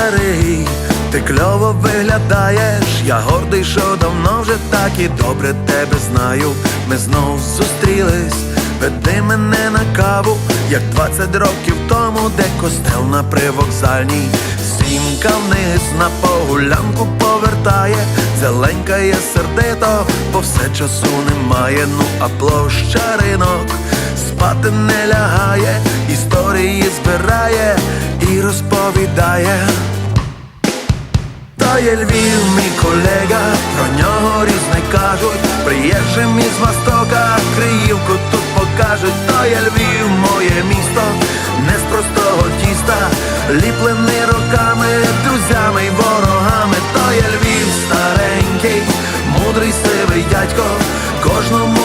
старий, ти кльово виглядаєш, я гордий, що давно вже так і добре тебе знаю. Ми знов зустрілись, веди мене на каву, як 20 років тому, де костел на привокзальній. Сімка вниз на погулянку повертає, зеленькає сердито, бо все часу немає, ну а площа ринок спати не лягає, історії збирає і розповідає. То є Львів, мій колега, про нього різне кажуть, приїжджим із Востока, Криївку тут покажуть, то є Львів, моє місто, не з простого тіста, ліплений роками, друзями й ворогами, то є Львів старенький, мудрий сивий дядько, кожному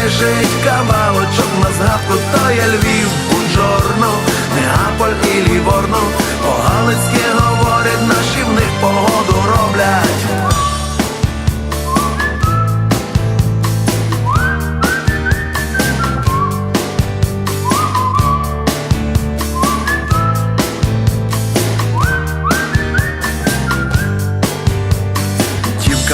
залежить кавалочок на згадку, то є Львів, Буджорно, Неаполь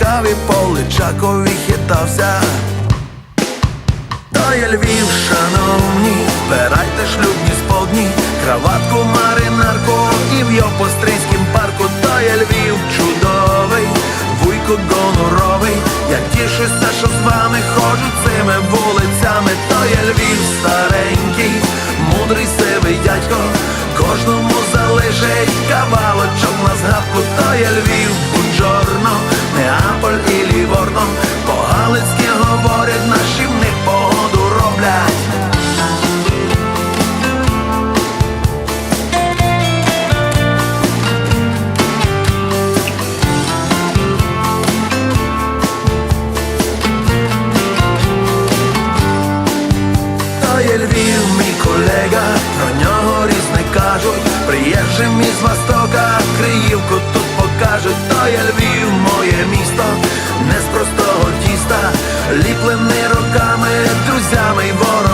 і по Личакові хитався. То є Львів, шановні, збирайте шлюбні сподні, краватку, маринарку і в Йопострийськім парку, то є Львів чудовий, вуйко гоноровий, я тішуся, що з вами ходжу цими вулицями, то є Львів старенький, мудрий сивий дядько, кожному залежить кавалочок на згадку, то є Львів, Львів, мій колега, про нього різне кажуть, приїжджим із Востока, Криївку тут покажуть, то є Львів, моє місто, не з простого тіста, ліплений роками, друзями й ворогами,